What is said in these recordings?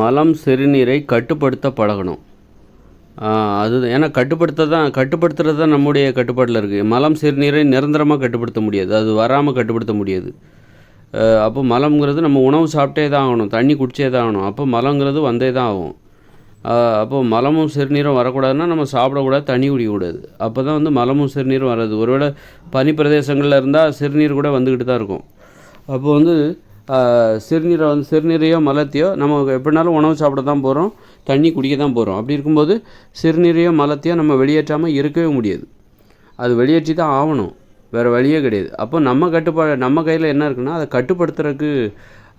மலம் சிறுநீரை கட்டுப்படுத்த பழகணும் அது ஏன்னா கட்டுப்படுத்த தான் கட்டுப்படுத்துறது தான் நம்முடைய கட்டுப்பாட்டில் இருக்குது மலம் சிறுநீரை நிரந்தரமாக கட்டுப்படுத்த முடியாது. அது வராமல் கட்டுப்படுத்த முடியாது. அப்போ மலம்ங்கிறது நம்ம உணவு சாப்பிட்டே தான் ஆகணும். தண்ணி குடிச்சே தான் ஆகணும். அப்போ மலங்கிறது வந்தே தான் ஆகும். அப்போ மலமும் சிறுநீரும் வரக்கூடாதுன்னா நம்ம சாப்பிடக்கூடாது தண்ணி குடிக்கக்கூடாது. அப்போ தான் வந்து மலமும் சிறுநீரும் வராது ஒருவேளை பனி பிரதேசங்களில் இருந்தால் சிறுநீர் கூட வந்துக்கிட்டு தான் இருக்கும். அப்போ வந்து சிறுநீரை வந்து சிறுநீரையோ மலத்தையோ நம்ம எப்படினாலும் உணவு சாப்பிட தான் போகிறோம் தண்ணி குடிக்க தான் போகிறோம் அப்படி இருக்கும்போது சிறுநீரையோ மலத்தையோ நம்ம வெளியேற்றாமல் இருக்கவே முடியாது. அது வெளியேற்றி தான் ஆகணும். வேறு வழியே கிடையாது. அப்போ நம்ம கட்டுப்பாடு நம்ம கையில் என்ன இருக்குன்னா அதை கட்டுப்படுத்துறதுக்கு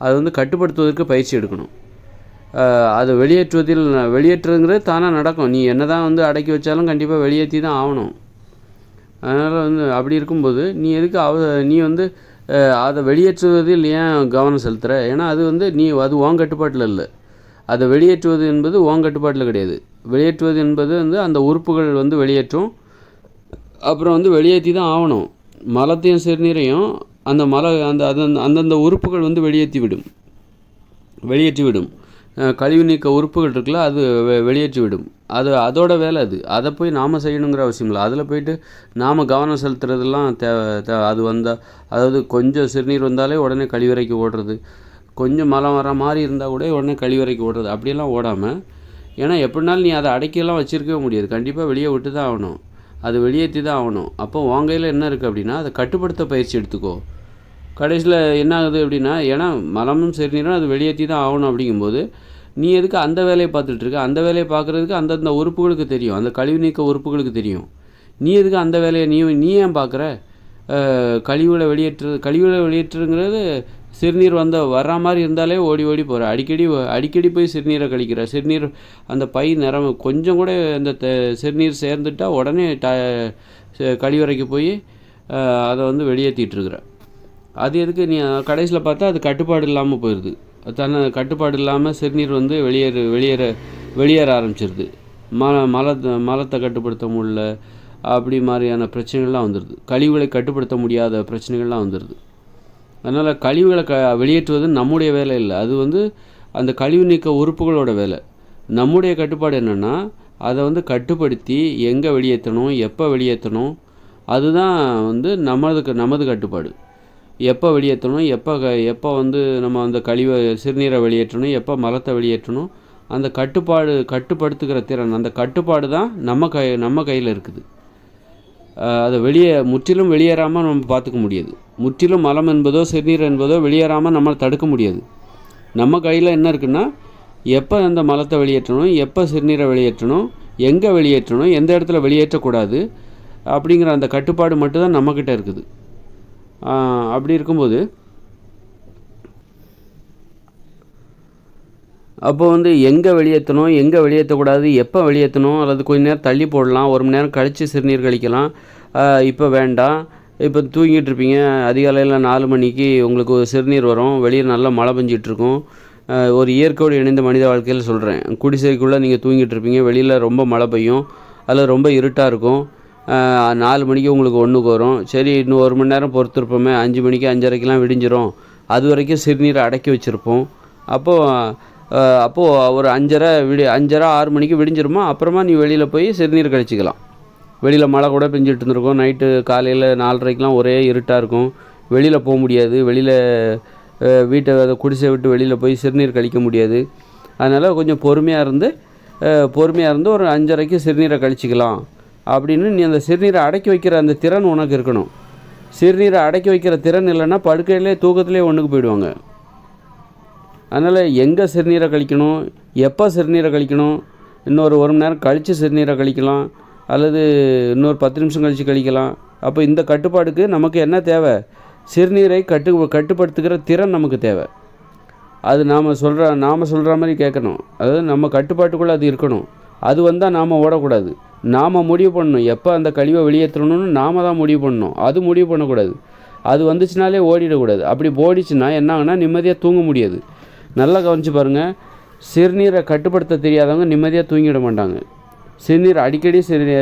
அது வந்து கட்டுப்படுத்துவதற்கு பயிற்சி எடுக்கணும். அதை வெளியேற்றுவதில் வெளியேற்றுங்கிறது தானாக நடக்கும். நீ என்ன தான் வந்து அடக்கி வச்சாலும் கண்டிப்பாக வெளியேற்றி தான் ஆகணும். அதனால் வந்து அப்படி இருக்கும்போது நீ எதுக்கு அவ நீ வந்து அதை வெளியேற்றுவதில் ஏன் கவனம் செலுத்துகிற ஏன்னா அது வந்து நீ அது உன் கட்டுப்பாட்டில் இல்லை. அதை வெளியேற்றுவது என்பது உன் கட்டுப்பாட்டில் கிடையாது. வெளியேற்றுவது என்பது வந்து அந்த உறுப்புகள் வந்து வெளியேற்றும். அப்புறம் வந்து வெளியேற்றி தான் ஆகணும். மலத்தையும் சிறுநீரையும் அந்த மலை அந்த அந்த அந்தந்த உறுப்புகள் வந்து வெளியேற்றி விடும். வெளியேற்றி விடும். கழிவு நீக்க உறுப்புகள் இருக்குல்ல அது வெளியேற்றி விடும். அது அதோட வேலை அது. அதை போய் நாம் செய்யணுங்கிற அவசியம் இல்லை. அதில் போயிட்டு நாம் கவனம் செலுத்துறதெல்லாம் தேவை தேவை அது வந்தால் அதாவது கொஞ்சம் சிறுநீர் வந்தாலே உடனே கழிவறைக்கு ஓடுறது. கொஞ்சம் மலம் வர மாதிரி இருந்தால் கூட உடனே கழிவறைக்கு ஓடுறது. அப்படியெல்லாம் ஓடாமல் ஏன்னா எப்படினாலும் நீ அதை அடக்கியெல்லாம் வச்சுருக்கவே முடியாது. கண்டிப்பாக வெளியே விட்டு தான் ஆகணும். அது வெளியேற்றி தான் ஆகணும். அப்போ உங்கையில் என்ன இருக்குது அப்படின்னா அதை கட்டுப்படுத்த பயிற்சி எடுத்துக்கோ. கடைசியில் என்ன ஆகுது அப்படின்னா ஏன்னா மலமும் சிறுநீரும் அது வெளியேற்றி தான் ஆகணும் அப்படிங்கும்போது நீ எதுக்கு அந்த வேலையை பார்த்துட்ருக்க அந்த வேலையை பார்க்குறதுக்கு அந்தந்த உறுப்புகளுக்கு தெரியும். அந்த கழிவு நீக்க உறுப்புகளுக்கு தெரியும். நீ எதுக்கு அந்த வேலையை நீ நீ ஏன் பார்க்குற? கழிவுகளை வெளியேற்று கழிவுகளை வெளியேற்றுங்கிறது சிறுநீர் வந்த வர்ற மாதிரி இருந்தாலே ஓடி ஓடி போகிற அடிக்கடி அடிக்கடி போய் சிறுநீரை கழிக்கிற. சிறுநீர் அந்த பை நிறம் கொஞ்சம் கூட அந்த சிறுநீர் சேர்ந்துட்டால் உடனே ட கழிவறைக்கு போய் அதை வந்து வெளியேற்றிட்டுருக்குற அது எதுக்கு? நீ கடைசியில் பார்த்தா அது கட்டுப்பாடு இல்லாமல் போயிடுது தன்னை கட்டுப்பாடு இல்லாமல் சிறுநீர் வந்து வெளியேற வெளியேற வெளியேற ஆரம்பிச்சிருது. மல மலத்தை மலத்தை கட்டுப்படுத்த முடியல அப்படி மாதிரியான பிரச்சனைகள்லாம் வந்துடுது கழிவுகளை கட்டுப்படுத்த முடியாத பிரச்சனைகள்லாம் வந்துடுது அதனால் கழிவுகளை க வெளியேற்றுவது நம்முடைய வேலை இல்லை. அது வந்து அந்த கழிவு நீக்க உறுப்புகளோட வேலை. நம்முடைய கட்டுப்பாடு என்னென்னா அதை வந்து கட்டுப்படுத்தி எங்கே வெளியேற்றணும் எப்போ வெளியேற்றணும் அதுதான் வந்து நமதுக்கு நமது கட்டுப்பாடு. எப்போ வெளியேற்றணும்? எப்போ க எப்போ வந்து நம்ம அந்த கழிவை சிறுநீரை வெளியேற்றணும்? எப்போ மலத்தை வெளியேற்றணும்? அந்த கட்டுப்பாடு கட்டுப்படுத்துகிற திறன் அந்த கட்டுப்பாடு தான் நம்ம கை நம்ம கையில் இருக்குது. அதை வெளியே முற்றிலும் வெளியேறாமல் நம்ம பார்த்துக்க முடியாது. முற்றிலும் மலம் என்பதோ சிறுநீர் என்பதோ வெளியேறாமல் நம்மளை தடுக்க முடியாது. நம்ம கையில் என்ன இருக்குன்னா எப்போ அந்த மலத்தை வெளியேற்றணும்? எப்போ சிறுநீரை வெளியேற்றணும்? எங்கே வெளியேற்றணும்? எந்த இடத்துல வெளியேற்றக்கூடாது? அப்படிங்கிற அந்த கட்டுப்பாடு மட்டும்தான் நம்மக்கிட்ட இருக்குது. அப்படி இருக்கும்போது அப்போ வந்து எங்கே வெளியேற்றணும் எங்கே வெளியேற்றக்கூடாது எப்போ வெளியேற்றணும் அல்லது கொஞ்ச நேரம் தள்ளி போடலாம் ஒரு மணி நேரம் கழித்து சிறுநீர் கழிக்கலாம் இப்போ வேண்டாம். இப்போ தூங்கிட்டு இருப்பீங்க அதிகாலையில் நாலு மணிக்கு உங்களுக்கு சிறுநீர் வரும் வெளியே நல்லா மழை பெஞ்சிட்ருக்கும். ஒரு இயற்கையோடு இணைந்த மனித வாழ்க்கையில் சொல்கிறேன் குடிசைக்குள்ளே நீங்கள் தூங்கிட்டு இருப்பீங்க வெளியில் ரொம்ப மழை பெய்யும் அதில் ரொம்ப இருட்டாக இருக்கும். நாலு மணிக்கு உங்களுக்கு ஒன்றுக்கு வரும் சரி இன்னும் ஒரு மணி நேரம் பொறுத்திருப்போமே. அஞ்சு மணிக்கு அஞ்சரைக்கெலாம் விடிஞ்சிரும். அது வரைக்கும் சிறுநீரை அடக்கி வச்சுருப்போம். அப்போது அப்போது ஒரு அஞ்சரை விடி அஞ்சரை ஆறு மணிக்கு விடிஞ்சிருமா அப்புறமா நீ வெளியில் போய் சிறுநீர் கழிச்சிக்கலாம். வெளியில் மழை கூட பெஞ்சிட்டு இருந்திருக்கும். நைட்டு காலையில் நாலரைக்கெலாம் ஒரே இருட்டாக இருக்கும். வெளியில் போக முடியாது. வெளியில் வீட்டை அதை குடிசை விட்டு வெளியில் போய் சிறுநீர் கழிக்க முடியாது. அதனால் கொஞ்சம் பொறுமையாக இருந்து பொறுமையாக இருந்து ஒரு அஞ்சரைக்கு சிறுநீரை கழிச்சிக்கலாம். அப்படின்னு நீ அந்த சிறுநீரை அடக்கி வைக்கிற அந்த திறன் உனக்கு இருக்கணும். சிறுநீரை அடக்கி வைக்கிற திறன் இல்லைன்னா படுக்கையிலே தூக்கத்திலே ஒன்றுக்கு போயிடுவாங்க. அதனால் எங்கே சிறுநீரை கழிக்கணும்? எப்போ சிறுநீரை கழிக்கணும்? இன்னொரு ஒரு மணி நேரம் கழித்து சிறுநீரை கழிக்கலாம். அல்லது இன்னொரு பத்து நிமிஷம் கழித்து கழிக்கலாம். அப்போ இந்த கட்டுப்பாடுக்கு நமக்கு என்ன தேவை? சிறுநீரை கட்டு கட்டுப்படுத்துகிற திறன் நமக்கு தேவை. அது நாம் சொல்கிற நாம் சொல்கிற மாதிரி கேட்கணும். அதாவது நம்ம கட்டுப்பாட்டுக்குள்ளே அது இருக்கணும். அது வந்தால் நாம் ஓடக்கூடாது. நாம் முடிவு பண்ணணும். எப்போ அந்த கழிவை வெளியேற்றணும்னு நாம் தான் முடிவு பண்ணணும். அது முடிவு பண்ணக்கூடாது. அது வந்துச்சுனாலே ஓடிடக்கூடாது. அப்படி ஓடிச்சுன்னா என்ன ஆகுனா நிம்மதியாக தூங்க முடியாது. நல்லா கவனித்து பாருங்கள் சிறுநீரை கட்டுப்படுத்த தெரியாதவங்க நிம்மதியாக தூங்கிட மாட்டாங்க. சிறுநீர் அடிக்கடி சிறு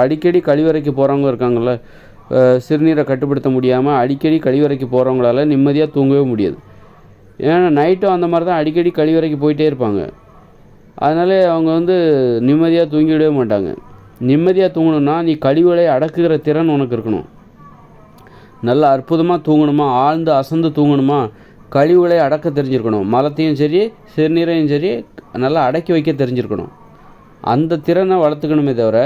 அடிக்கடி கழிவறைக்கு போகிறவங்க இருக்காங்கள்ல சிறுநீரை கட்டுப்படுத்த முடியாமல் அடிக்கடி கழிவறைக்கு போகிறவங்களால நிம்மதியாக தூங்கவே முடியாது. ஏன்னா நைட்டும் அந்த மாதிரி தான் அடிக்கடி கழிவறைக்கு போயிட்டே இருப்பாங்க. அதனாலே அவங்க வந்து நிம்மதியாக தூங்கிடவே மாட்டாங்க. நிம்மதியாக தூங்கணும்னா நீ கழிவுகளை அடக்குகிற திறன் உனக்கு இருக்கணும். நல்லா அற்புதமாக தூங்கணுமா? ஆழ்ந்து அசந்து தூங்கணுமா? கழிவுகளை அடக்க தெரிஞ்சிருக்கணும். மலத்தையும் சரி சிறுநீரையும் சரி நல்லா அடக்கி வைக்க தெரிஞ்சிருக்கணும். அந்த திறனை வளர்த்துக்கணுமே தவிர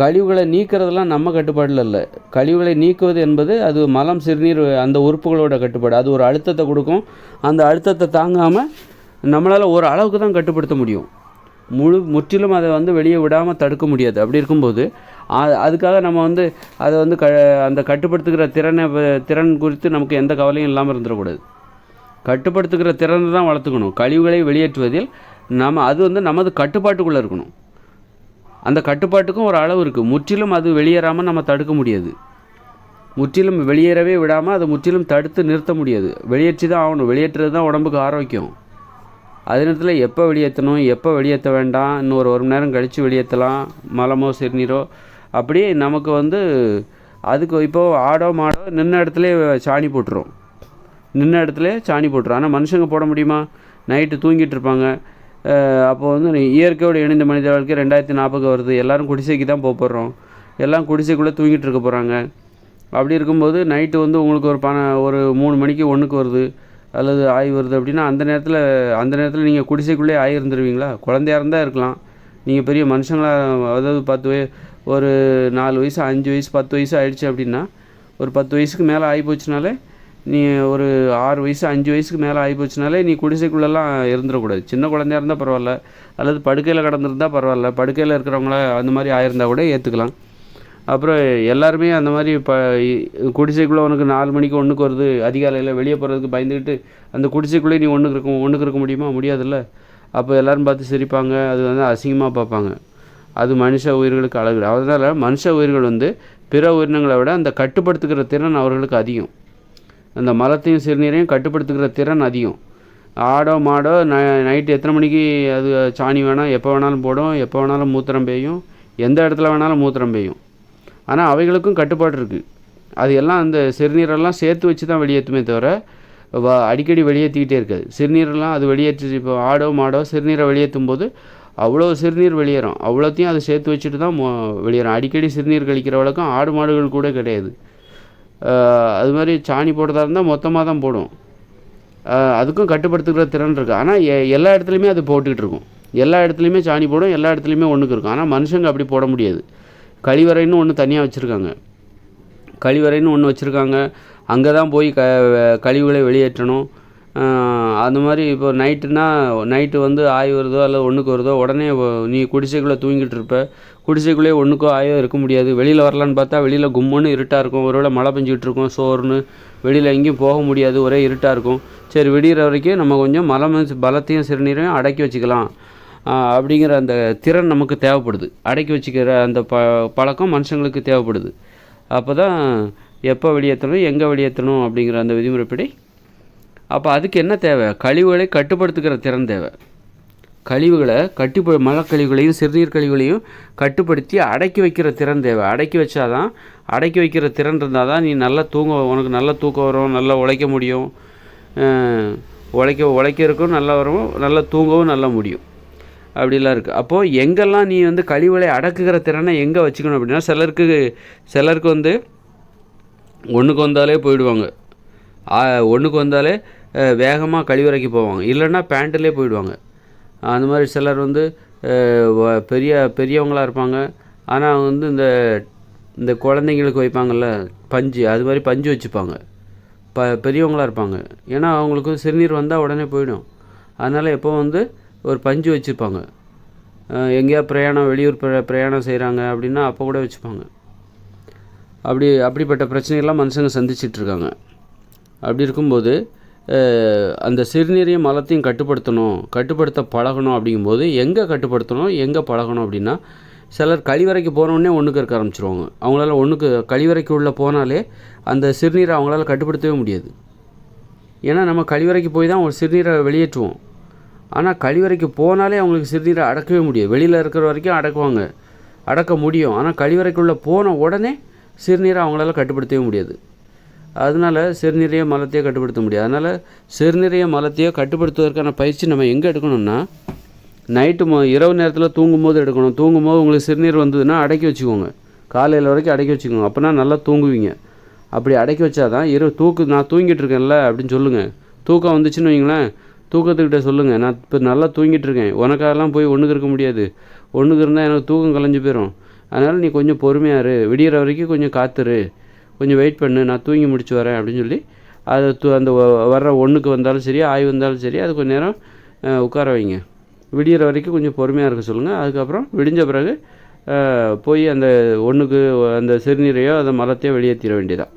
கழிவுகளை நீக்கிறதெல்லாம் நம்ம கட்டுப்பாட்டில் இல்லை. கழிவுகளை நீக்குவது என்பது அது மலம் சிறுநீர் அந்த உறுப்புகளோட கட்டுப்பாடு. அது ஒரு அழுத்தத்தை கொடுக்கும். அந்த அழுத்தத்தை தாங்காமல் நம்மளால் ஒரு அளவுக்கு தான் கட்டுப்படுத்த முடியும். முழு முற்றிலும் அதை வந்து வெளியே விடாமல் தடுக்க முடியாது. அப்படி இருக்கும்போது அதுக்காக நம்ம வந்து அதை வந்து க அந்த கட்டுப்படுத்துகிற திறனை திறன் குறித்து நமக்கு எந்த கவலையும் இல்லாமல் இருந்துடக்கூடாது. கட்டுப்படுத்துகிற திறனை தான் வளர்த்துக்கணும். கழிவுகளை வெளியேற்றுவதில் நம்ம அது வந்து நமது கட்டுப்பாட்டுக்குள்ளே இருக்கணும். அந்த கட்டுப்பாட்டுக்கும் ஒரு அளவு இருக்குது முற்றிலும் அது வெளியேறாமல் நம்ம தடுக்க முடியாது. முற்றிலும் வெளியேறவே விடாமல் அதை முற்றிலும் தடுத்து நிறுத்த முடியாது. வெளியேற்றி தான் ஆகணும். வெளியேற்றுறது தான் உடம்புக்கு ஆரோக்கியம். அதே நேரத்தில் எப்போ வெளியேற்றணும் எப்போ வெளியேற்ற வேண்டாம் இன்னும் ஒரு ஒரு மணி நேரம் கழித்து வெளியேற்றலாம் மலமோ சிறுநீரோ அப்படி நமக்கு வந்து அதுக்கு இப்போது ஆடோ மாடோ நின்ன இடத்துல சாணி போட்டுரும். நின்ன இடத்துல சாணி போட்டுரும். ஆனால் மனுஷங்க போட முடியுமா? நைட்டு தூங்கிட்டு இருப்பாங்க. அப்போது வந்து இயற்கையோடு இணைந்த மனித வாழ்க்கை ரெண்டாயிரத்தி நாற்பது வருது. எல்லோரும் குடிசைக்கு தான் போக போகிறோம் எல்லாம் குடிசைக்குள்ளே தூங்கிட்டு இருக்க போகிறாங்க அப்படி இருக்கும்போது நைட்டு வந்து உங்களுக்கு ஒரு பண ஒரு மூணு மணிக்கு ஒன்றுக்கு வருது. அல்லது ஆய் வருது அப்படின்னா அந்த நேரத்தில் அந்த நேரத்தில் நீங்கள் குடிசைக்குள்ளே ஆய் இருந்துருவீங்களா? குழந்தையா இருந்தால் இருக்கலாம். நீங்கள் பெரிய மனுஷங்களாக அதாவது பத்து வய ஒரு நாலு வயசு அஞ்சு வயசு பத்து வயசு ஆயிடுச்சு அப்படின்னா ஒரு பத்து வயசுக்கு மேலே ஆகி போச்சுனாலே நீ ஒரு ஆறு வயசு அஞ்சு வயசுக்கு மேலே ஆகி போச்சுனாலே நீ குடிசைக்குள்ளெல்லாம் இருந்துடக்கூடாது சின்ன குழந்தையா இருந்தால் பரவாயில்ல. அல்லது படுக்கையில் கடந்திருந்தா பரவாயில்ல. படுக்கையில் இருக்கிறவங்கள அந்த மாதிரி ஆயிருந்தால் கூட ஏற்றுக்கலாம் அப்புறம் எல்லாருமே அந்த மாதிரி இப்போ குடிசைக்குள்ளே உனக்கு நாலு மணிக்கு ஒன்றுக்கு வருது அதிகாலையில் வெளியே போகிறதுக்கு பயந்துக்கிட்டு அந்த குடிசைக்குள்ளே நீ ஒன்றுக்கு இருக்க ஒன்றுக்கு இருக்க முடியுமா? முடியாதுல்ல. அப்போ எல்லோரும் பார்த்து சிரிப்பாங்க அது வந்து அசிங்கமாக பார்ப்பாங்க. அது மனுஷ உயிர்களுக்கு அழகு. அதனால் மனுஷ உயிர்கள் வந்து பிற உயிரினங்களை விட அந்த கட்டுப்படுத்துகிற திறன் அவர்களுக்கு அதிகம். அந்த மலத்தையும் சிறுநீரையும் கட்டுப்படுத்துகிற திறன் அதிகம். ஆடோ மாடோ ந நைட்டு எத்தனை மணிக்கு அது சாணி வேணால் எப்போ வேணாலும் போடும் எப்போ வேணாலும் மூத்திரம் பெய்யும் எந்த இடத்துல வேணாலும் மூத்திரம் பெய்யும். ஆனால் அவைகளுக்கும் கட்டுப்பாடு இருக்குது அது எல்லாம் அந்த சிறுநீரெல்லாம் சேர்த்து வச்சு தான் வெளியேற்றுமே தவிர வ அடிக்கடி வெளியேற்றிக்கிட்டே இருக்காது. சிறுநீரெல்லாம் அது வெளியேற்றி இப்போ ஆடோ மாடோ சிறுநீரை வெளியேற்றும் போது அவ்வளோ சிறுநீர் வெளியேறும். அவ்வளோத்தையும் அதை சேர்த்து வச்சுட்டு தான் வெளியேறும். அடிக்கடி சிறுநீர் கழிக்கிற வழக்கம் ஆடு மாடுகள் கூட கிடையாது. அது மாதிரி சாணி போடுறதா இருந்தால் மொத்தமாக தான் போடும் அதுக்கும் கட்டுப்படுத்துகிற திறன் இருக்குது ஆனால் எல்லா இடத்துலையுமே அது போட்டுக்கிட்டு இருக்கும். எல்லா இடத்துலையுமே சாணி போடும் எல்லா இடத்துலையுமே ஒன்றுக்கு இருக்கும். ஆனால் மனுஷங்க அப்படி போட முடியாது. கழிவறைன்னு ஒன்று தனியாக வச்சுருக்காங்க. கழிவறைன்னு ஒன்று வச்சுருக்காங்க. அங்கே தான் போய் க கழிவுகளை வெளியேற்றணும். அந்த மாதிரி இப்போ நைட்டுனா நைட்டு வந்து ஆய் வருதோ அல்லது ஒன்றுக்கு வருதோ உடனே நீ குடிசைக்குள்ளே தூங்கிட்டு இருப்ப. குடிசைக்குள்ளேயே ஒன்றுக்கோ ஆயோ இருக்க முடியாது. வெளியில் வரலான்னு பார்த்தா வெளியில் கும்முன்னு இருட்டாக இருக்கும். ஒருவேளை மழை பெஞ்சிக்கிட்டு இருக்கும் சோறுன்னு. வெளியில் எங்கேயும் போக முடியாது. ஒரே இருட்டாக இருக்கும். சரி விடிகிற வரைக்கும் நம்ம கொஞ்சம் மலம் பலத்தையும் சிறுநீரையும் அடக்கி வச்சுக்கலாம். அப்படிங்கிற அந்த திறன் நமக்கு தேவைப்படுது. அடக்கி வச்சுக்கிற அந்த ப பழக்கம் மனுஷங்களுக்கு தேவைப்படுது. அப்போ தான் எப்போ வெளியேற்றணும் எங்கே வெளியேற்றணும் அப்படிங்கிற அந்த விதிமுறைப்படி. அப்போ அதுக்கு என்ன தேவை? கழிவுகளை கட்டுப்படுத்துகிற திறன் தேவை. கழிவுகளை கட்டுப்ப மலக்கழிவுகளையும் சிறுநீர் கழிவுகளையும் கட்டுப்படுத்தி அடக்கி வைக்கிற திறன் தேவை. அடக்கி வச்சாதான் அடக்கி வைக்கிற திறன் இருந்தால் தான் நீ நல்லா தூங்க உனக்கு நல்லா தூக்கம் வரும் நல்லா உழைக்க முடியும். உழைக்க உழைக்கிறதுக்கும் நல்லா வரும் நல்லா தூங்கவும் நல்லா முடியும். அப்படிலாம் இருக்குது அப்போது எங்கெல்லாம் நீ வந்து கழிவுகளை அடக்குகிற திறனை எங்கே வச்சுக்கணும் அப்படின்னா சிலருக்கு சிலருக்கு வந்து ஒன்றுக்கு வந்தாலே போயிடுவாங்க. ஒன்றுக்கு வந்தாலே வேகமாக கழிவறைக்கு போவாங்க. இல்லைன்னா பேண்ட்டிலே போயிடுவாங்க. அந்த மாதிரி சிலர் வந்து பெரிய பெரியவங்களாக இருப்பாங்க. ஆனால் வந்து இந்த இந்த குழந்தைங்களுக்கு வைப்பாங்கள்ல பஞ்சு அது மாதிரி பஞ்சு வச்சுப்பாங்க. ப பெரியவங்களாக இருப்பாங்க. ஏன்னா அவங்களுக்கு சிறுநீர் வந்தால் உடனே போயிடும். அதனால் எப்போ வந்து ஒரு பஞ்சு வச்சுருப்பாங்க எங்கேயா பிரயாணம் வெளியூர் பிர பிரயாணம் செய்கிறாங்க அப்படின்னா அப்போ கூட வச்சுப்பாங்க. அப்படி அப்படிப்பட்ட பிரச்சனைகள்லாம் மனுஷங்க சந்திச்சிட்டு இருக்காங்க. அப்படி இருக்கும்போது அந்த சிறுநீரையும் மலத்தையும் கட்டுப்படுத்தணும் கட்டுப்படுத்த பழகணும் அப்படிங்கும்போது எங்கே கட்டுப்படுத்தணும் எங்கே பழகணும் அப்படின்னா சிலர் கழிவறைக்கு போனோடனே ஒன்றுக்கு இருக்க ஆரம்பிச்சிருவாங்க. அவங்களால ஒன்றுக்கு கழிவறைக்கு உள்ளே போனாலே அந்த சிறுநீரை அவங்களால கட்டுப்படுத்தவே முடியாது. ஏன்னா நம்ம கழிவறைக்கு போய் தான் ஒரு சிறுநீரை வெளியேற்றுவோம். ஆனால் கழிவறைக்கு போனாலே அவங்களுக்கு சிறுநீரை அடக்கவே முடியும் வெளியில் இருக்கிற வரைக்கும் அடக்குவாங்க. அடக்க முடியும். ஆனால் கழிவறைக்குள்ளே போன உடனே சிறுநீரை அவங்களால கட்டுப்படுத்தவே முடியாது. அதனால் சிறுநீரையோ மலத்தையோ கட்டுப்படுத்த முடியாது. அதனால் சிறுநீரையோ மலத்தையோ கட்டுப்படுத்துவதற்கான பயிற்சி நம்ம எங்கே எடுக்கணும்னா நைட்டு மோ இரவு நேரத்தில் தூங்கும்போது எடுக்கணும். தூங்கும்போது உங்களுக்கு சிறுநீர் வந்ததுன்னா அடக்கி வச்சுக்கோங்க. காலையில் வரைக்கும் அடக்கி வச்சுக்கோங்க. அப்போனா நல்லா தூங்குவீங்க. அப்படி அடக்கி வச்சாதான் இரவு தூக்கு நான் தூங்கிட்டு இருக்கேன்ல அப்படின்னு சொல்லுங்கள் தூக்கம் வந்துச்சுன்னு வைங்களேன் தூக்கத்துக்கிட்ட சொல்லுங்கள் நான் இப்போ நல்லா தூங்கிட்டு இருக்கேன். உனக்காகலாம் போய் ஒன்றுக்கு இருக்க முடியாது. ஒன்றுக்கு இருந்தால் எனக்கு தூக்கம் கலைஞ்சு போயிடும் அதனால் நீ கொஞ்சம் பொறுமையாக இரு. விடிகிற வரைக்கும் கொஞ்சம் காத்துரு. கொஞ்சம் வெயிட் பண்ணு. நான் தூங்கி முடிச்சு வரேன் அப்படின்னு சொல்லி அதை து அந்த வர்ற ஒன்றுக்கு வந்தாலும் சரி ஆய் வந்தாலும் சரி அது கொஞ்சம் நேரம் உட்கார வைங்க. விடிகிற வரைக்கும் கொஞ்சம் பொறுமையாக இருக்க சொல்லுங்கள் அதுக்கப்புறம் விடிஞ்ச பிறகு போய் அந்த ஒன்றுக்கு அந்த சிறுநீரையோ அந்த மலத்தையோ வெளியேற்றிட வேண்டியதான்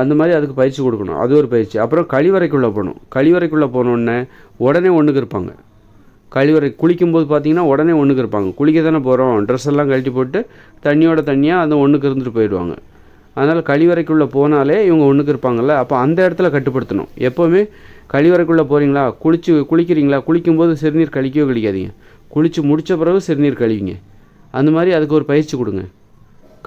அந்த மாதிரி அதுக்கு பயிற்சி கொடுக்கணும். அது ஒரு பயிற்சி. அப்புறம் கழிவறைக்குள்ளே போகணும். கழிவறைக்குள்ளே போனோடனே உடனே ஒன்றுக்கு இருப்பாங்க. கழிவறை குளிக்கும்போது பார்த்தீங்கன்னா உடனே ஒன்றுக்கு இருப்பாங்க. குளிக்க தானே போகிறோம் ட்ரெஸ் எல்லாம் கழட்டி போட்டு தண்ணியோட தண்ணியாக அந்த ஒன்றுக்கு இருந்துட்டு போயிடுவாங்க. அதனால் கழிவறைக்குள்ளே போனாலே இவங்க ஒன்றுக்கு இருப்பாங்கல்ல. அப்போ அந்த இடத்துல கட்டுப்படுத்தணும். எப்போவுமே கழிவறைக்குள்ளே போகிறீங்களா குளிச்சு குளிக்கிறீங்களா? குளிக்கும்போது சிறுநீர் கழிக்கவே கழிக்காதீங்க. குளித்து முடித்த பிறகு சிறுநீர் கழிவிங்க அந்த மாதிரி அதுக்கு ஒரு பயிற்சி கொடுங்க.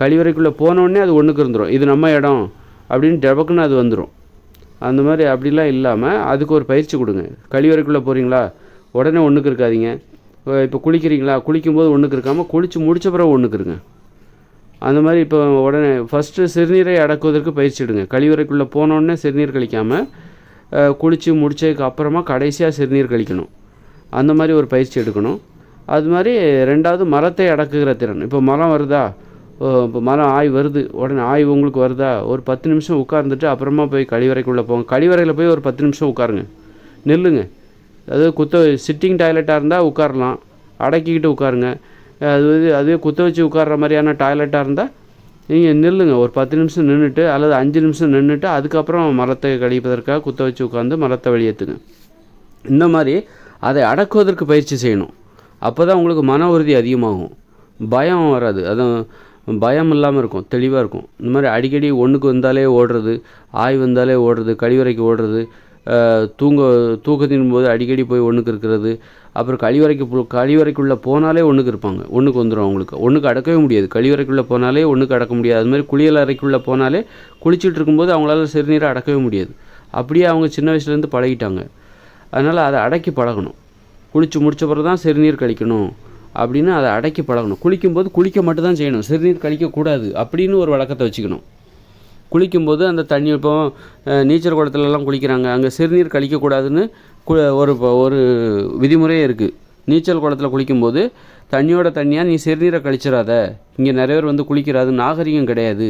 கழிவறைக்குள்ளே போனோடனே அது ஒன்றுக்கு இருந்துரும். இது நம்ம இடம். அப்படின்னு டபக்குன்னு அது வந்துடும் அந்த மாதிரி அப்படிலாம் இல்லாமல் அதுக்கு ஒரு பயிற்சி கொடுங்க. கழிவறைக்குள்ளே போகிறீங்களா உடனே ஒன்றுக்கு இருக்காதீங்க. இப்போ குளிக்கிறீங்களா? குளிக்கும்போது ஒன்றுக்கு இருக்காமல் குளித்து முடித்த பிறகு ஒன்றுக்கு இருங்க. அந்த மாதிரி இப்போ உடனே ஃபஸ்ட்டு சிறுநீரை அடக்குவதற்கு பயிற்சி எடுங்க. கழிவறைக்குள்ளே போனோடனே சிறுநீர் கழிக்காமல் குளித்து முடித்ததுக்கு அப்புறமா கடைசியாக சிறுநீர் கழிக்கணும். அந்த மாதிரி ஒரு பயிற்சி எடுக்கணும். அது மாதிரி ரெண்டாவது மரத்தை அடக்குகிற திறன். இப்போ மரம் வருதா? இப்போ மரம் ஆய் வருது. உடனே ஆய் உங்களுக்கு வருதா? ஒரு பத்து நிமிஷம் உட்கார்ந்துட்டு அப்புறமா போய் கழிவறைக்குள்ளே போங்க. கழிவறையில் போய் ஒரு பத்து நிமிஷம் உட்காருங்க. நில்லுங்க. அது குத்த சிட்டிங் டாய்லெட்டாக இருந்தால் உட்காரலாம். அடக்கிக்கிட்டு உட்காருங்க. அது வந்து அதுவே குத்த வச்சு உட்கார்ற மாதிரியான டாய்லெட்டாக இருந்தால் நீங்கள் நில்லுங்க. ஒரு பத்து நிமிஷம் நின்றுட்டு அல்லது அஞ்சு நிமிஷம் நின்றுட்டு அதுக்கப்புறம் மரத்தை கழிப்பதற்காக குத்த வச்சு உட்காந்து மரத்தை வெளியேற்றுங்க இந்த மாதிரி அதை அடக்குவதற்கு பயிற்சி செய்யணும். அப்போ தான் உங்களுக்கு மன உறுதி அதிகமாகும். பயம் வராது. அதுவும் பயம் இல்லாமல் இருக்கும் தெளிவாக இருக்கும். இந்த மாதிரி அடிக்கடி ஒன்றுக்கு வந்தாலே ஓடுறது ஆய் வந்தாலே ஓடுறது கழிவறைக்கு ஓடுறது தூங்க தூக்கத்தின் போது அடிக்கடி போய் ஒன்றுக்கு இருக்கிறது அப்புறம் கழிவறைக்கு போ- கழிவறைக்குள்ளே போனாலே ஒன்றுக்கு இருப்பாங்க. ஒன்றுக்கு வந்துடும் அவங்களுக்கு. ஒன்றுக்கு அடக்கவே முடியாது. கழிவறைக்குள்ளே போனாலே ஒன்றுக்கு அடக்க முடியாது. அது மாதிரி குளியல் அறைக்குள்ளே போனாலே குளிச்சுட்டு இருக்கும்போது அவங்களால சிறுநீரை அடக்கவே முடியாது. அப்படியே அவங்க சின்ன வயசுலேருந்து பழகிட்டாங்க. அதனால் அதை அடக்கி பழகணும். குளித்து முடிச்ச பிறகு தான் சிறுநீர் கழிக்கணும். அப்படின்னு அதை அடக்கி பழகணும் குளிக்கும்போது குளிக்க மட்டும் தான் செய்யணும். சிறுநீர் கழிக்கக்கூடாது அப்படின்னு ஒரு வழக்கத்தை வச்சுக்கணும். குளிக்கும்போது அந்த தண்ணி இப்போ நீச்சல் குளத்துலலாம் குளிக்கிறாங்க. அங்கே சிறுநீர் கழிக்கக்கூடாதுன்னு கு ஒரு ஒரு விதிமுறையே இருக்குது நீச்சல் குளத்தில் குளிக்கும்போது தண்ணியோட தண்ணியாக நீ சிறுநீரை கழிச்சிடாத இங்கே நிறைய பேர் வந்து குளிக்கிறாது. நாகரிகம் கிடையாது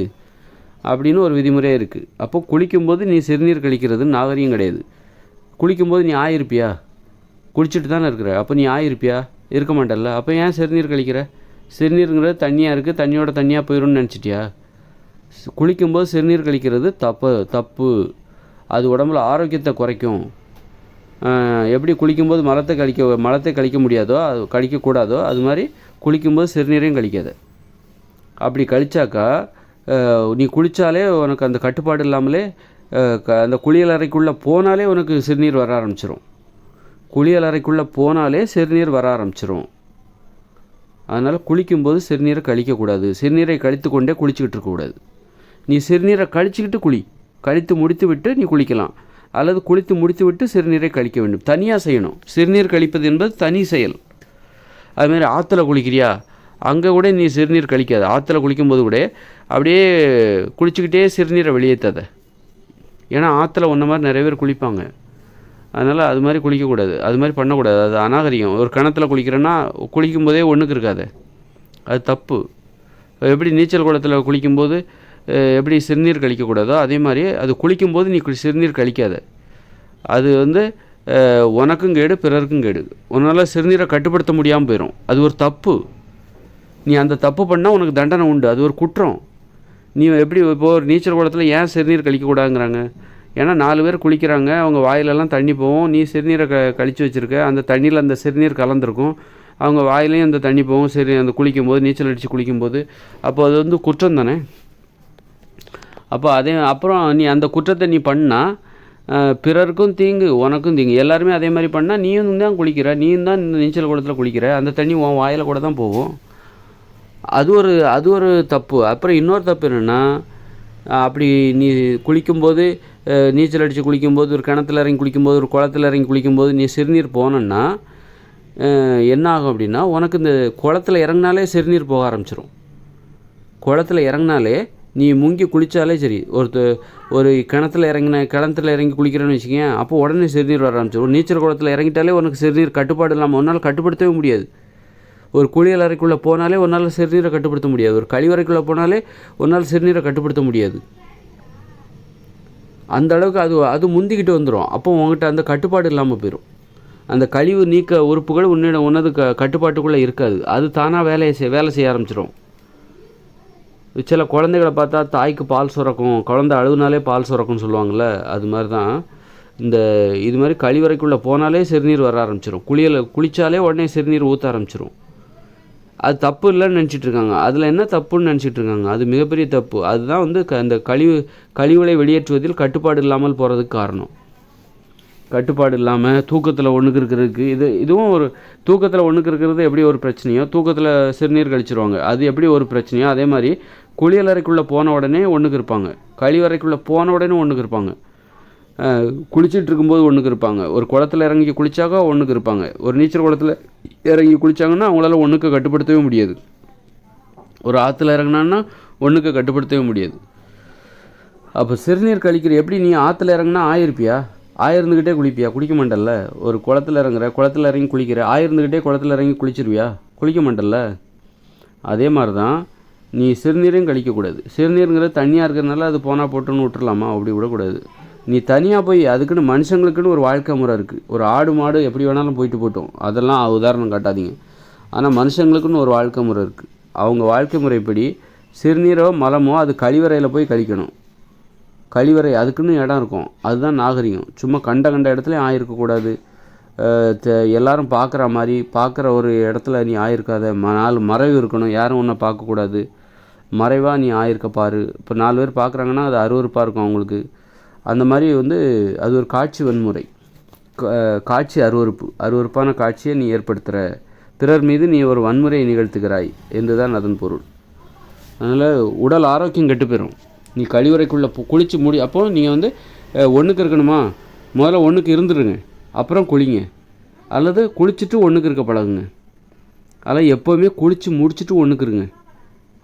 அப்படின்னு ஒரு விதிமுறையே இருக்குது அப்போது குளிக்கும்போது நீ சிறுநீர் கழிக்கிறது நாகரிகம் கிடையாது. குளிக்கும்போது நீ ஆயிருப்பியா? குளிச்சுட்டு தானே இருக்கிற. அப்போ நீ ஆயிருப்பியா? இருக்க மாட்டல்ல. அப்போ ஏன் சிறுநீர் கழிக்கிற? சிறுநீருங்கிறது தண்ணியாக இருக்குது தண்ணியோட தண்ணியாக போயிடும்னு நினச்சிட்டியா? குளிக்கும்போது சிறுநீர் கழிக்கிறது தப்பு தப்பு. அது உடம்புல ஆரோக்கியத்தை குறைக்கும். எப்படி குளிக்கும்போது மலத்தை கழிக்க மலத்தை கழிக்க முடியாதோ அது கழிக்கக்கூடாதோ அது மாதிரி குளிக்கும்போது சிறுநீரையும் கழிக்காது. அப்படி கழிச்சாக்கா நீ குளித்தாலே உனக்கு அந்த கட்டுப்பாடு இல்லாமலே க- அந்த குளியலறைக்குள்ளே போனாலே உனக்கு சிறுநீர் வர ஆரம்பிச்சிடும் குளியலறைக்குள்ளே போனாலே சிறுநீர் வர ஆரம்பிச்சிரும். அதனால் குளிக்கும்போது சிறுநீரை கழிக்கக்கூடாது. சிறுநீரை கழித்து கொண்டே குளிச்சுக்கிட்டு இருக்கக்கூடாது நீ சிறுநீரை கழிச்சுக்கிட்டு குளி. கழித்து முடித்து விட்டு நீ குளிக்கலாம். அல்லது குளித்து முடித்து விட்டு சிறுநீரை கழிக்க வேண்டும். தனியாக செய்யணும். சிறுநீர் கழிப்பது என்பது தனி செயல். அதுமாரி ஆற்றுல குளிக்கிறியா? அங்கே கூட நீ சிறுநீர் கழிக்காது. ஆற்றுல குளிக்கும்போது கூட அப்படியே குளிச்சுக்கிட்டே சிறுநீரை வெளியேற்றாத ஏன்னா ஆற்றுல ஒன்றை மாதிரி நிறைய பேர் குளிப்பாங்க. அதனால் அது மாதிரி குளிக்கக்கூடாது. அது மாதிரி பண்ணக்கூடாது. அது அநாகரிகம். ஒரு கிணத்துல குளிக்கிறேன்னா குளிக்கும் போதே ஒன்றுக்கு இருக்காது. அது தப்பு. எப்படி நீச்சல் குளத்தில் குளிக்கும்போது எப்படி சிறுநீர் கழிக்கக்கூடாதோ அதே மாதிரி அது குளிக்கும்போது நீ சிறுநீர் கழிக்காத. அது வந்து உனக்கும் கேடு பிறருக்கும் கேடு. உன்னால் சிறுநீரை கட்டுப்படுத்த முடியாமல் போயிடும் அது ஒரு தப்பு. நீ அந்த தப்பு பண்ணால் உனக்கு தண்டனை உண்டு. அது ஒரு குற்றம். நீ எப்படி இப்போ ஒரு நீச்சல் குளத்தில் ஏன் சிறுநீர் கழிக்கக்கூடாதுங்கிறாங்க? ஏன்னா நாலு பேர் குளிக்கிறாங்க அவங்க வாயிலெல்லாம் தண்ணி போகும். நீ சிறுநீரை க கழிச்சு வச்சுருக்க அந்த தண்ணியில் அந்த சிறுநீர் கலந்துருக்கும். அவங்க வாயிலையும் அந்த தண்ணி போகும் சரி அந்த குளிக்கும்போது நீச்சல் அடித்து குளிக்கும்போது. அப்போ அது வந்து குற்றம் தானே? அப்போ அதே அப்புறம் நீ அந்த குற்றத்தை நீ பண்ணால் பிறருக்கும் தீங்கு உனக்கும் தீங்கு. எல்லாருமே அதே மாதிரி பண்ணால் நீயும் தான் குளிக்கிற நீயும் தான் இந்த நீச்சல் குளத்தில் குளிக்கிற அந்த தண்ணி உன் வாயில் கூட தான் போகும். அது ஒரு அது ஒரு தப்பு. அப்புறம் இன்னொரு தப்பு என்னென்னா அப்படி நீ குளிக்கும்போது நீச்சல் அடித்து குளிக்கும்போது ஒரு கிணத்துல இறங்கி குளிக்கும்போது ஒரு குளத்துல இறங்கி குளிக்கும்போது நீ சிறுநீர் போனேன்னா என்ன ஆகும் அப்படின்னா உனக்கு இந்த குளத்துல இறங்கினாலே சிறுநீர் போக ஆரம்பிச்சிடும் குளத்துல இறங்குனாலே நீ முங்கி குளித்தாலே சரி. ஒரு ஒரு கிணத்துல இறங்கின கிணத்துல இறங்கி குளிக்கிறேன்னு வச்சுக்கேன் அப்போ உடனே சிறுநீர் வர ஆரம்பிச்சிடும் நீச்சல் குளத்தில் இறங்கிட்டாலே உனக்கு சிறுநீர் கட்டுப்பாடு இல்லாமல் உன்னால் கட்டுப்படுத்தவே முடியாது. ஒரு குளியல் அறைக்குள்ளே போனாலே உன்னால் சிறுநீரை கட்டுப்படுத்த முடியாது. ஒரு கழிவறைக்குள்ளே போனாலே உன்னால் சிறுநீரை கட்டுப்படுத்த முடியாது. அந்த அளவுக்கு அது அது முந்திக்கிட்டு வந்துடும் அப்போ உங்ககிட்ட அந்த கட்டுப்பாடு இல்லாமல் போயிடும் அந்த கழிவு நீக்க உறுப்புகள் உன்னிடம் உன்னது க கட்டுப்பாட்டுக்குள்ளே இருக்காது. அது தானாக வேலையை செய் வேலை செய்ய ஆரம்பிச்சிடும் சில குழந்தைகளை பார்த்தா தாய்க்கு பால் சுரக்கும் குழந்தை அழுகுனாலே பால் சுரக்கும்னு சொல்லுவாங்கள்ல அது மாதிரி தான் இந்த இது மாதிரி கழிவறைக்குள்ளே போனாலே சிறுநீர் வர ஆரம்பிச்சிடும் குளியல் குளித்தாலே உடனே சிறுநீர் ஊற்ற ஆரம்பிச்சிடும் அது தப்பு இல்லைன்னு நினச்சிட்டு இருக்காங்க அதில் என்ன தப்புன்னு நினச்சிட்டு இருக்காங்க அது மிகப்பெரிய தப்பு. அதுதான் வந்து க அந்த கழிவு கழிவுகளை வெளியேற்றுவதில் கட்டுப்பாடு இல்லாமல் போகிறதுக்கு காரணம். கட்டுப்பாடு இல்லாமல் தூக்கத்தில் ஒன்றுக்கு இருக்கிறதுக்கு இது இதுவும் ஒரு தூக்கத்தில் ஒன்றுக்கு இருக்கிறது எப்படி ஒரு பிரச்சனையோ தூக்கத்தில் சிறுநீர் கழிச்சிருவாங்க. அது எப்படி ஒரு பிரச்சனையோ அதே மாதிரி குளியலறைக்குள்ளே போன உடனே ஒன்றுக்கு இருப்பாங்க. கழிவறைக்குள்ளே போன உடனே ஒன்றுக்கு இருப்பாங்க. குளிச்சுட்டு இருக்கும்போது ஒன்றுக்கு இருப்பாங்க. ஒரு குளத்துல இறங்கி குளிச்சாக்கா ஒன்றுக்கு இருப்பாங்க. ஒரு நீச்சல் குளத்துல இறங்கி குளிச்சாங்கன்னா அவங்களால ஒன்றுக்கு கட்டுப்படுத்தவே முடியாது. ஒரு ஆற்றுல இறங்கினான்னா ஒன்றுக்கு கட்டுப்படுத்தவே முடியாது. அப்போ சிறுநீர் கழிக்கிற எப்படி நீ ஆற்றுல இறங்குனா ஆயிருப்பியா? ஆயிருந்துக்கிட்டே குளிப்பியா? குளிக்க மாட்டல்ல? ஒரு குளத்துல இறங்குற குளத்துல இறங்கி குளிக்கிற ஆயிருந்துக்கிட்டே குளத்துல இறங்கி குளிச்சிருவியா? குளிக்க மாட்டல்ல? அதே மாதிரி தான் நீ சிறுநீரையும் கழிக்கக்கூடாது. சிறுநீருங்கிறது தண்ணியாக இருக்கிறதுனால அது போனால் போட்டுன்னு விட்டுறலாமா? அப்படி விடக்கூடாது. நீ தனியாக போய் அதுக்குன்னு மனுஷங்களுக்குன்னு ஒரு வாழ்க்கை முறை இருக்குது ஒரு ஆடு மாடு எப்படி வேணாலும் போயிட்டு போட்டோம். அதெல்லாம் உதாரணம் காட்டாதீங்க. ஆனால் மனுஷங்களுக்குன்னு ஒரு வாழ்க்கை முறை இருக்குது அவங்க வாழ்க்கை முறைப்படி சிறுநீரோ மலமோ அது கழிவறையில் போய் கழிக்கணும். கழிவறை அதுக்குன்னு இடம் இருக்கும். அதுதான் நாகரிகம். சும்மா கண்ட கண்ட இடத்துல ஆயிருக்கக்கூடாது எல்லாரும் பார்க்குற மாதிரி பார்க்குற ஒரு இடத்துல நீ ஆயிருக்காத. ம நாலு மறைவு இருக்கணும். யாரும் ஒன்றை பார்க்கக்கூடாது. மறைவாக நீ ஆயிருக்க பாரு. இப்போ நாலு பேர் பார்க்குறாங்கன்னா அது அருவருப்பாக இருக்கும் அவங்களுக்கு. அந்த மாதிரி வந்து அது ஒரு காட்சி வன்முறை. காட்சி அருவருப்பு அருவருப்பான காட்சியை நீ ஏற்படுத்துகிற பிறர் மீது நீ ஒரு வன்முறையை நிகழ்த்துகிறாய் என்று தான் அதன் பொருள். அதனால் உடல் ஆரோக்கியம் கெட்டு போயிடும் நீ கழிவறைக்குள்ளே குளித்து முடி அப்போ நீங்கள் வந்து ஒன்றுக்கு இருக்கணுமா? முதல்ல ஒன்றுக்கு இருந்துருங்க. அப்புறம் குளிங்க. அல்லது குளிச்சுட்டு ஒன்றுக்கு இருக்க பழகுங்க. அதெல்லாம் எப்போவுமே குளித்து முடிச்சுட்டு ஒன்றுக்கு இருங்க.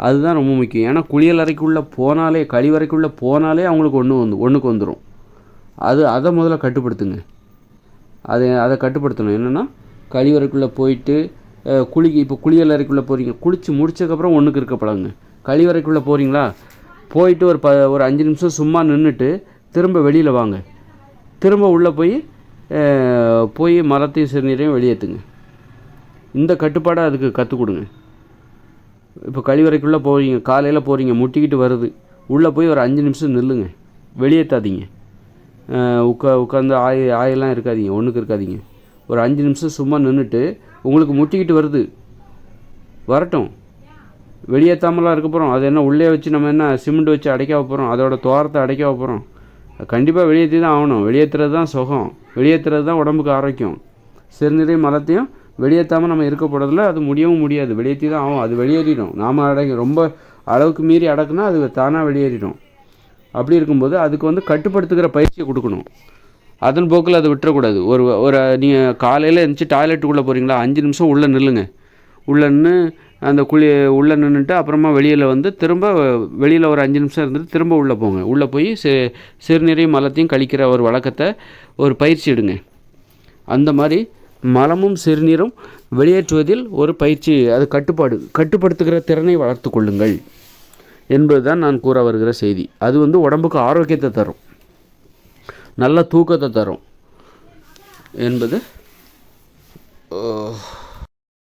அதுதான் ரொம்ப முக்கியம். ஏன்னா குளியல் அறைக்குள்ளே போனாலே கழிவறைக்குள்ளே போனாலே அவங்களுக்கு ஒன்று வந்து ஒன்றுக்கு வந்துடும் அது அதை முதல்ல கட்டுப்படுத்துங்க. அதை அதை கட்டுப்படுத்தணும். என்னென்னா கழிவறைக்குள்ளே போயிட்டு குளி இப்போ குளியல் அறைக்குள்ளே போகிறீங்க குளித்து முடிச்சதுக்கப்புறம் ஒன்றுக்கு இருக்க பழகுங்க கழிவறைக்குள்ளே போகிறீங்களா போயிட்டு ஒரு ப ஒரு அஞ்சு நிமிஷம் சும்மா நின்றுட்டு திரும்ப வெளியில் வாங்க. திரும்ப உள்ளே போய் போய் மரத்தையும் சிறுநீரையும் வெளியேற்றுங்க இந்த கட்டுப்பாடை அதுக்கு கற்றுக் கொடுங்க. இப்போ கழிவறைக்குள்ளே போகிறீங்க காலையில் போகிறீங்க முட்டிக்கிட்டு வருது. உள்ளே போய் ஒரு அஞ்சு நிமிஷம் நில்லுங்க. வெளியேற்றாதீங்க உட்கா உட்காந்து ஆய் ஆயெல்லாம் இருக்காதீங்க ஒன்றுக்கு இருக்காதீங்க. ஒரு அஞ்சு நிமிஷம் சும்மா நின்றுட்டு உங்களுக்கு முட்டிக்கிட்டு வருது. வரட்டும். வெளியேற்றாமலாம் இருக்க போகிறோம் அது என்ன உள்ளே வச்சு நம்ம என்ன சிமெண்ட் வச்சு அடைக்க போகிறோம் அதோட தோரத்தை அடைக்க போகிறோம் கண்டிப்பாக வெளியேற்றி தான் ஆகணும். வெளியேற்றுறது தான் சுகம். வெளியேற்றுறது தான் உடம்புக்கு ஆரோக்கியம். சிறுநீரையும் மலத்தையும் வெளியேற்றாமல் நம்ம இருக்க போகிறதில்ல அது முடியவும் முடியாது. வெளியேற்றி தான் ஆகும். அது வெளியேறிடும். நாம் அடங்கி ரொம்ப அளவுக்கு மீறி அடக்குனா அது தானாக வெளியேறிடும். அப்படி இருக்கும்போது அதுக்கு வந்து கட்டுப்படுத்துகிற பயிற்சியை கொடுக்கணும். அதன் போக்கில் அதை விட்டுறக்கூடாது. ஒரு ஒரு நீங்கள் காலையில் எழுந்துச்சி டாய்லெட்டுக்குள்ளே போகிறீங்களா அஞ்சு நிமிஷம் உள்ளே நில்லுங்க. உள்ளே நின்று அந்த குழி உள்ளே நின்றுட்டு அப்புறமா வெளியில் வந்து திரும்ப வெளியில் ஒரு அஞ்சு நிமிஷம் இருந்துட்டு திரும்ப உள்ளே போங்க. உள்ளே போய் சி சிறுநீரையும் மலத்தையும் கழிக்கிற ஒரு வழக்கத்தை ஒரு பயிற்சி எடுங்க. அந்த மாதிரி மலமும் சிறுநீரும் வெளியேற்றுவதில் ஒரு பயிற்சி அது கட்டுப்பாடு கட்டுப்படுத்துகிற திறனை வளர்த்து கொள்ளுங்கள் என்பதுதான் நான் கூற வருகிற செய்தி. அது வந்து உடம்புக்கு ஆரோக்கியத்தை தரும். நல்ல தூக்கத்தை தரும் என்பது